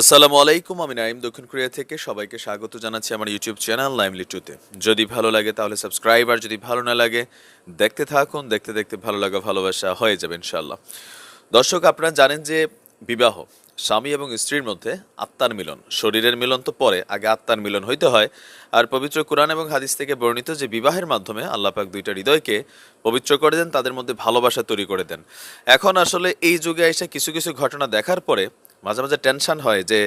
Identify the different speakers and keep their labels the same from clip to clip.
Speaker 1: আসসালামু আলাইকুম, আমি নাইম দক্ষিণ কোরিয়া থেকে। সবাইকে স্বাগত জানাচ্ছি আমার ইউটিউব চ্যানেল নাইমলি টুতে যদি ভালো লাগে তাহলে সাবস্ক্রাইব, আর যদি ভালো না লাগে, দেখতে থাকুন, দেখতে দেখতে ভালো লাগা, ভালোবাসা হয়ে যাবে ইনশাল্লাহ দর্শক, আপনারা জানেন যে বিবাহ, স্বামী এবং স্ত্রীর মধ্যে আত্মার মিলন, শরীরের মিলন তো পরে, আগে আত্মার মিলন হইতে হয়। আর পবিত্র কোরআন এবং হাদিস থেকে বর্ণিত যে বিবাহের মাধ্যমে আল্লাহ পাক দুইটা হৃদয়কে পবিত্র করে দেন, তাদের মধ্যে ভালোবাসা তৈরি করে দেন। এখন আসলে এই যুগে এসে কিছু কিছু ঘটনা দেখার পরে মাঝে মাঝে টেনশন হয় যে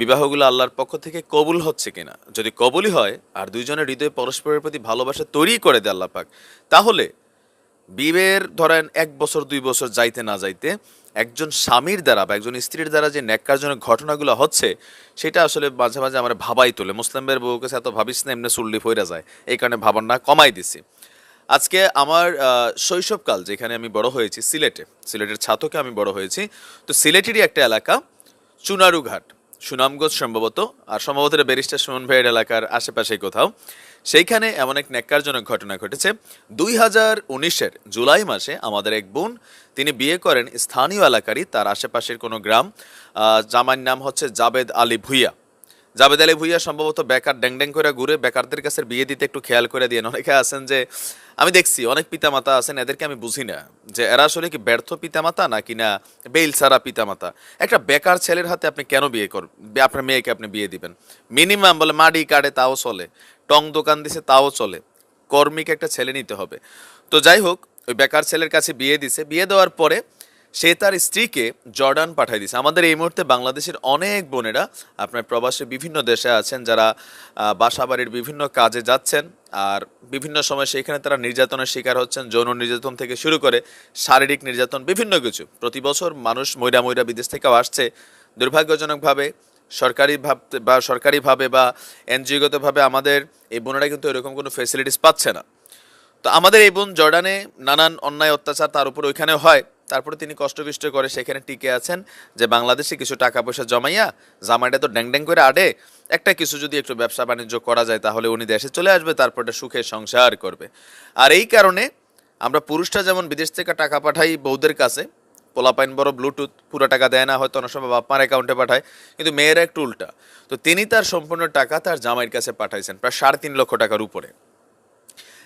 Speaker 1: বিবাহগুলো আল্লাহর পক্ষ থেকে কবুল হচ্ছে কিনা। যদি কবুলই হয় আর দুইজনের হৃদয়ে পরস্পরের প্রতি ভালোবাসা তৈরি করে দেয় আল্লাহ পাক, তাহলে বিবের ধরেন এক বছর, দুই বছর যাইতে না যাইতে একজন স্বামীর দ্বারা বা একজন স্ত্রীর দ্বারা যে ন্যাক্কারজনক ঘটনাগুলো হচ্ছে, সেটা আসলে মাঝে মাঝে আমার ভাবাই তোলে। মুসলিমদের বউ কাছে এত ভাবিস না, এমনি চুল্লি ফইরা যায়। এই কারণে ভাবার না কমাই দিছি। আজকে আমার শৈশবকাল যেখানে আমি বড় হয়েছি সিলেটে। সিলেটের ছাতকে আমি বড় হয়েছি। তো সিলেটেরই একটা এলাকা চুনারুঘাট। সুনামগঞ্জ সম্ভবত আর সম্ভবত ব্যারিস্টার সুমন ভাইয়ের এলাকার আশেপাশে কোথাও। সেইখানে এমন এক ন্যাক্কারজনক ঘটনা ঘটেছে। দুই হাজার উনিশের জুলাই মাসে আমাদের এক বোন তিনি বিয়ে করেন স্থানীয় এলাকারই তার আশেপাশের কোনো গ্রাম। আহ, জামাইর নাম হচ্ছে জাবেদ আলী ভুইয়া। জাবেদ আলী ভুইয়া সম্ভবত বেকার ড্যাং ড্যাং করে ঘুরে বেকারদের কাছে বিয়ে দিতে একটু খেয়াল করে দিয়ে অনেকে আছেন যে, আমি দেখছি অনেক পিতামাতা আছেন, এদেরকে আমি বুঝি না যে এরা আসলে কি ব্যর্থ পিতামাতা নাকি না বেইল সারা পিতামাতা। একটা বেকার ছেলের হাতে আপনি কেন বিয়ে কর, আপনার মেয়েকে আপনি বিয়ে দিবেন? মিনিমাম বলে মাডি কাটে তাও চলে, টং দোকান দিছে তাও চলে, কর্মীকে একটা ছেলে নিতে হবে। তো যাই হোক, ওই বেকার ছেলের কাছে বিয়ে দিছে, বিয়ে দেওয়ার পরে সে তার স্ত্রীকে জর্ডান পাঠাই দিছে আমাদের এই মুহূর্তে বাংলাদেশের অনেক বোনেরা আপনার প্রবাসে বিভিন্ন দেশে আছেন, যারা বাসাবাড়ির বিভিন্ন কাজে যাচ্ছেন আর বিভিন্ন সময় সেইখানে তারা নির্যাতনের শিকার হচ্ছেন, যৌন নির্যাতন থেকে শুরু করে শারীরিক নির্যাতন, বিভিন্ন কিছু। প্রতি বছর মানুষ ময়রা ময়রা বিদেশ থেকেও আসছে। দুর্ভাগ্যজনকভাবে সরকারি ভাব বা সরকারিভাবে বা এনজিওগতভাবে আমাদের এই বোনেরা কিন্তু এরকম কোনো ফেসিলিটিস পাচ্ছে না। তো আমাদের এই বোন জর্ডানে নানান অন্যায় অত্যাচার তার উপর ওইখানে হয়। তারপরে তিনি কষ্টবিষ্ট করে সেখানে টিকে আছেন যে বাংলাদেশে কিছু টাকা পয়সা জমাইয়া জামাইটা তো ড্যাং ড্যাং করে আডে, একটা কিছু যদি একটু ব্যবসা বাণিজ্য করা যায় তাহলে উনি দেশে চলে আসবে, তারপরে সুখে সংসার করবে। আর এই কারণে আমরা পুরুষটা যেমন বিদেশ থেকে টাকা পাঠাই বৌদের কাছে, পোলাপাইন বড়, ব্লুটুথ, পুরো টাকা দেয় না, হয়তো অনেক সময় বাপ্পার অ্যাকাউন্টে পাঠায়, কিন্তু মেয়েরা একটু উল্টা। তো তিনি তার সম্পূর্ণ টাকা তার জামাইয়ের কাছে পাঠাইছেন, প্রায় সাড়ে তিন লক্ষ টাকার উপরে।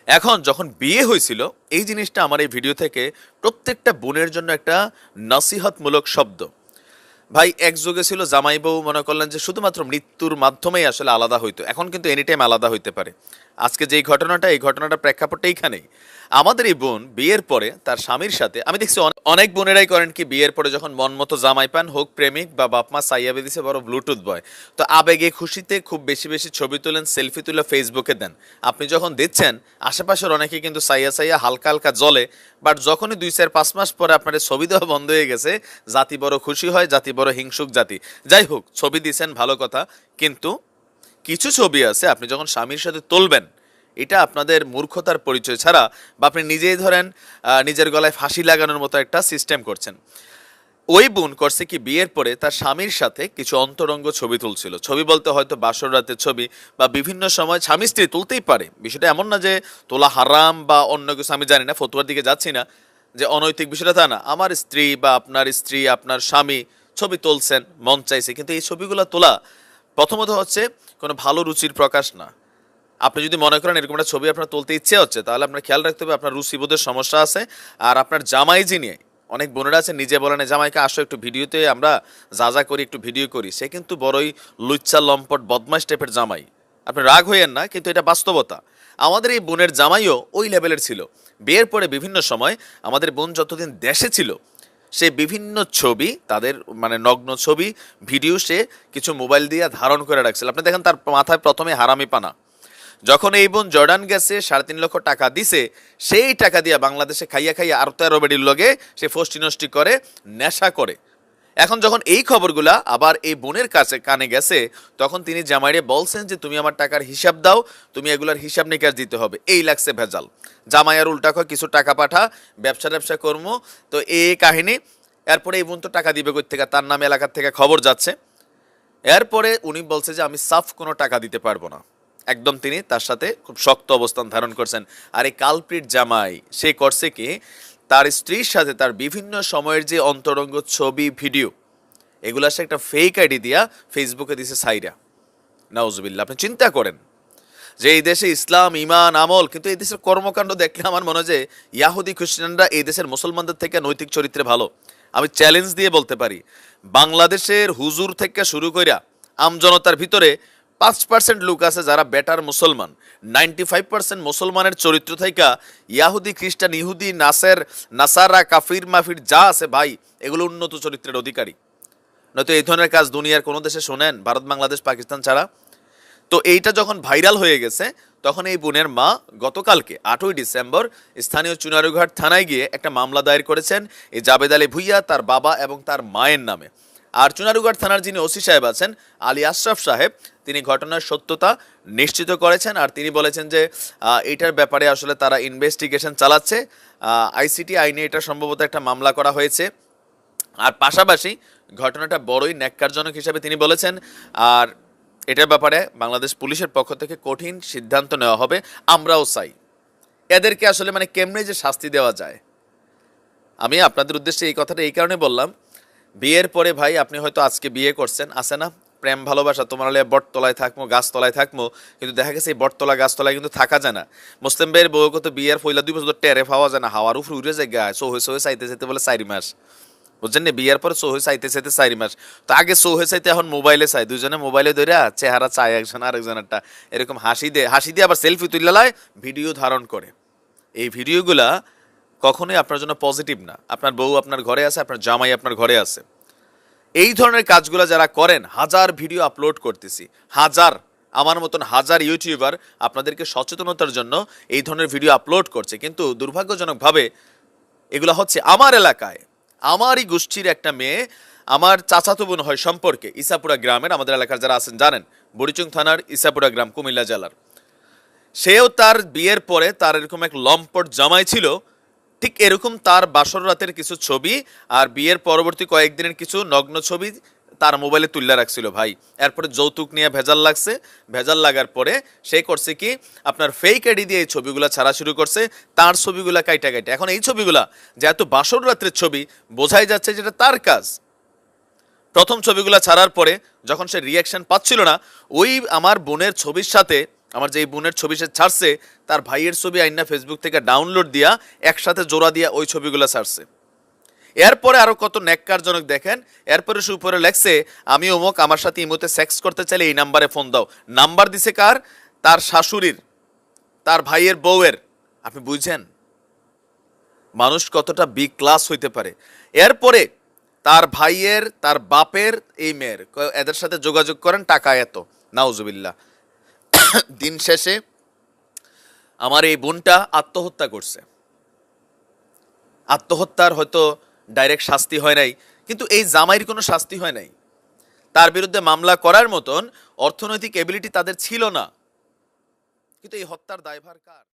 Speaker 1: এখন যখন বিয়ে হয়েছিল, এই জিনিসটা আমার এই ভিডিও থেকে প্রত্যেকটা বোনের জন্য একটা নসিহতমূলক শব্দ। ভাই, এক যুগে ছিল জামাই বউ মনে করলেন যে শুধুমাত্র মৃত্যুর মাধ্যমেই আসলে আলাদা হইতো। এখন কিন্তু এনি টাইম আলাদা হইতে পারে। আজকে যেই ঘটনাটা, এই ঘটনাটা প্রেক্ষাপটটা এইখানেই। আমাদের এই বোন বিয়ের পরে তার স্বামীর সাথে, আমি দেখছি অনেক বোনেরাই করেন কি, বিয়ের পরে যখন মন মতো জামাই পান, হোক প্রেমিক বা বাপমা সাইয়া বেদিছে বড় ব্লুটুথ বয়। তো আবেগে, খুশিতে খুব বেশি বেশি ছবি তোলেন, সেলফি তুলে ফেসবুকে দেন। আপনি যখন দিচ্ছেন আশেপাশের অনেকে কিন্তু সাইয়া সাইয়া হালকা হালকা জলে বাট যখনই দুই চার পাঁচ মাস পরে আপনার ছবি দেওয়া বন্ধ হয়ে গেছে, জাতি বড় খুশি হয়, জাতি বড় হিংসুক জাতি। যাই হোক, ছবি দিছেন, ভালো কথা, কিন্তু কিছু ছবি আছে, আপনি যখন স্বামীর সাথে তুলবেন, এটা আপনাদের মূর্খতার পরিচয় ছাড়া বা আপনি নিজেই ধরেন নিজের গলায় ফাঁসি লাগানোর মতো একটা সিস্টেম করছেন। ওই বোন করছে কি, বিয়ের পরে তার স্বামীর সাথে কিছু অন্তরঙ্গ ছবি তুলছিল। ছবি বলতে হয়তো বাসর রাতের ছবি বা বিভিন্ন সময় স্বামী স্ত্রী তুলতেই পারে। বিষয়টা এমন না যে তোলা হারাম বা অন্য কিছু, আমি জানি না, ফতুয়ার দিকে যাচ্ছি না, যে অনৈতিক বিষয়টা তা না। আমার স্ত্রী বা আপনার স্ত্রী, আপনার স্বামী ছবি তুলছেন, মন চাইছে, কিন্তু এই ছবিগুলো তোলা প্রথমত হচ্ছে, কোনো ভালো রুচির প্রকাশ না। আপনি যদি মনে করেন এরকম একটা ছবি আপনার তুলতে ইচ্ছে হচ্ছে, তাহলে আপনার খেয়াল রাখতে হবে আপনার রুচিবোধের সমস্যা আছে। আর আপনার জামাই যিনি, অনেক বোনেরা আছে, নিজে বলে না, জামাইকে আসো একটু ভিডিওতে, আমরা যা যা করি একটু ভিডিও করি। সে কিন্তু বড়ই লুচ্চা, লম্পট বদমাস টাইপের জামাই। আপনি রাগ হইয়েন না, কিন্তু এটা বাস্তবতা। আমাদের এই বোনের জামাইও ওই লেভেলের ছিল। বিয়ের পরে বিভিন্ন সময় আমাদের বোন যতদিন দেশে ছিল সে বিভিন্ন ছবি, তাদের মানে নগ্ন ছবি, ভিডিও সে কিছু মোবাইল দিয়ে ধারণ করে রাখছিল। আপনি দেখেন তার মাথায় প্রথমে হারামি পানা। যখন এই বোন জর্ডান গেছে, সাড়ে তিন লক্ষ টাকা দিছে, সেই টাকা দিয়ে বাংলাদেশে খাইয়া খাইয়া আর তেরো বেডির লগে সে ফষ্টি নষ্টি করে, নেশা করে। এখন যখন এই খবরগুলা আবার এই বোনের কাছে, কানে গেছে, তখন তিনি জামাইরে বলছেন যে, তুমি আমার টাকার হিসাব দাও, তুমি এগুলার হিসাব নিকাশ দিতে হবে। এই লাগছে ভেজাল। জামাইয়ার উল্টা কয়, কিছু টাকা পাঠা, ব্যবসা ব্যবসা কর্ম। তো এই কাহিনী, এরপরে এই বোন তো টাকা দিবে কই থেকে তার নামে এলাকার থেকে খবর যাচ্ছে। এরপরে উনি বলছে যে, আমি সাফ কোনো টাকা দিতে পারব না। একদম তিনি তার সাথে খুব শক্ত অবস্থান ধারণ করছেন। আর এই কালপ্রিট জামাই, সে করছে কি তার স্ত্রীর সাথে তার বিভিন্ন সময়ের যে অন্তরঙ্গ ছবি, ভিডিও, এগুলা সে একটা ফেক আইডি দিয়া ফেসবুকে দিছে সাইরা। নাউজুবিল্লাহ, আপনি চিন্তা করেন যে এই দেশে ইসলাম ইমান আমল, কিন্তু এই দেশের কর্মকাণ্ড দেখলে আমার মনে হয় যে ইয়াহুদি খ্রিস্টানরা এই দেশের মুসলমানদের থেকে নৈতিক চরিত্রে ভালো। আমি চ্যালেঞ্জ দিয়ে বলতে পারি, বাংলাদেশের হুজুর থেকে শুরু করিয়া আমজনতার ভিতরে পাঁচ পার্সেন্ট লোক আছে যারা বেটার মুসলমান। নাইনটি ফাইভ পার্সেন্ট মুসলমানের চরিত্র থেকে ইয়াহুদি, খ্রিস্টান, ইহুদি, নাসের, নাসারা, কাফির, মাফির যা আছে ভাই, এগুলো উন্নত চরিত্রের অধিকারী। নয়তো এই ধরনের কাজ দুনিয়ার কোনো দেশে শোনেন, ভারত, বাংলাদেশ, পাকিস্তান ছাড়া। তো এইটা যখন ভাইরাল হয়ে গেছে, তখন এই বোনের মা গতকালকে, আটই ডিসেম্বর, স্থানীয় চুনারুঘাট থানায় গিয়ে একটা মামলা দায়ের করেছেন, এই জাবেদ আলী ভুইয়া তার বাবা এবং তার মায়ের নামে। আর চুনারুঘাট থানার যিনি ওসি সাহেব আছেন, আলী আশরাফ সাহেব তিনি ঘটনার সত্যতা নিশ্চিত করেছেন আর তিনি বলেছেন যে এটার ব্যাপারে আসলে তারা ইনভেস্টিগেশন চালাচ্ছে। আইসিটি আইনে এটা সম্ভবত একটা মামলা করা হয়েছে। আর পাশাপাশি ঘটনাটা বড়ই ন্যাক্কারজনক হিসাবে তিনি বলেছেন, আর এটার ব্যাপারে বাংলাদেশ পুলিশের পক্ষ থেকে কঠিন সিদ্ধান্ত নেওয়া হবে, আমরাও চাই। এদেরকে আসলে মানে কেমনে যে শাস্তি দেওয়া যায়? আমি আপনাদের উদ্দেশ্যে এই কথাটা এই কারণে বললাম, বিয়ের পরে ভাই আপনি হয়তো আজকে বিয়ে করছেন, আছে না? প্রেম, ভালোবাসা, তোমার হলে বটতলায় থাকব গাছতলায় থাকব কিন্তু দেখা গেছে এই বটতলা, গাছতলায় কিন্তু থাকা যায় না। মুসলিম ভাইয়ের বউ কত বিয়ের ফইলা দুই বছর টেরে পাওয়া যায় না, হাওয়ার উপরে উড়ে যায় গায়ে সোহে সোহে চাইতে চাইতে বলে চারি মাস। বুঝছেন বিয়ের পরে সোহে চাইতে চাইতে চারি মাস। তো আগে সোহে চাইতে এখন মোবাইলে চাই দুজনে মোবাইলে ধরে চেহারা চায় একজন আরেকজনেরটা এরকম হাসি দিয়ে হাসি দিয়ে আবার সেলফি তুললায় ভিডিও ধারণ করে। এই ভিডিওগুলা কখনোই আপনার জন্য পজিটিভ না। আপনার বউ আপনার ঘরে আছে, আপনার জামাই আপনার ঘরে আছে। এই ধরনের কাজগুলো যারা করেন, হাজার ভিডিও আপলোড করতেছি, হাজার, আমার মতন হাজার ইউটিউবার আপনাদেরকে সচেতনতার জন্য এই ধরনের ভিডিও আপলোড করছে। কিন্তু দুর্ভাগ্যজনকভাবে এগুলো হচ্ছে আমার এলাকায়। আমারই গোষ্ঠীর একটা মেয়ে, আমার চাচাতো বোন হয় সম্পর্কে ইসাপুরা গ্রামের, আমাদের এলাকার যারা আছেন জানেন, বড়িচুং থানার ইসাপুরা গ্রাম কুমিল্লা জেলার। সেও তার বিয়ের পরে তার এরকম এক লম্পট জামাই ছিল ঠিক এরকম তার বাসর রাতের কিছু ছবি আর বিয়ের পরবর্তী কয়েকদিনের কিছু নগ্ন ছবি তার মোবাইলে তুলে রাখছিল ভাই। এরপরে যৌতুক নিয়ে ভেজাল লাগছে। ভেজাল লাগার পরে সে করছে কি, আপনার ফেক আইডি দিয়ে এই ছবিগুলো ছাড়া শুরু করছে, তার ছবিগুলা কাইটা কাইটা। এখন এই ছবিগুলা যেহেতু বাসর রাত্রের ছবি, বোঝাই যাচ্ছে যেটা তার কাজ। প্রথম ছবিগুলো ছাড়ার পরে যখন সে রিয়াকশন পাচ্ছিল না, ওই আমার বোনের ছবির সাথে আমার যে বোনের ছবি সে ছাড়ছে, তার ভাইয়ের ছবি আইনা ফেসবুক থেকে ডাউনলোড দিয়া একসাথে জোড়া দিয়া ওই ছবিগুলো ছাড়ছে। এরপরে আরও কত ন্যাক্কারজনক দেখেন, এরপরে সে উপরে লেখছে, আমি অমুক, আমার সাথে ইমোতে সেক্স করতে চাইলে এই নাম্বারে ফোন দাও। নাম্বার দিছে কার? তার শাশুড়ির, তার ভাইয়ের বউয়ের। আপনি বুঝছেন? মানুষ কতটা বি ক্লাস হইতে পারে। এরপরে তার ভাইয়ের, তার বাপের, এই মেয়ের এদের সাথে যোগাযোগ করেন টাকা এত। নাউজুবিল্লাহ। দিন শেষে আমার এই বোনটা আত্মহত্যা করছে। আত্মহত্যার হয়তো ডাইরেক্ট শাস্তি হয় নাই, কিন্তু এই জামাইয়ের কোনো শাস্তি হয় নাই। তার বিরুদ্ধে মামলা করার মতন অর্থনৈতিক এবিলিটি তাদের ছিল না। কিন্তু এই হত্যার দায়ভার কার?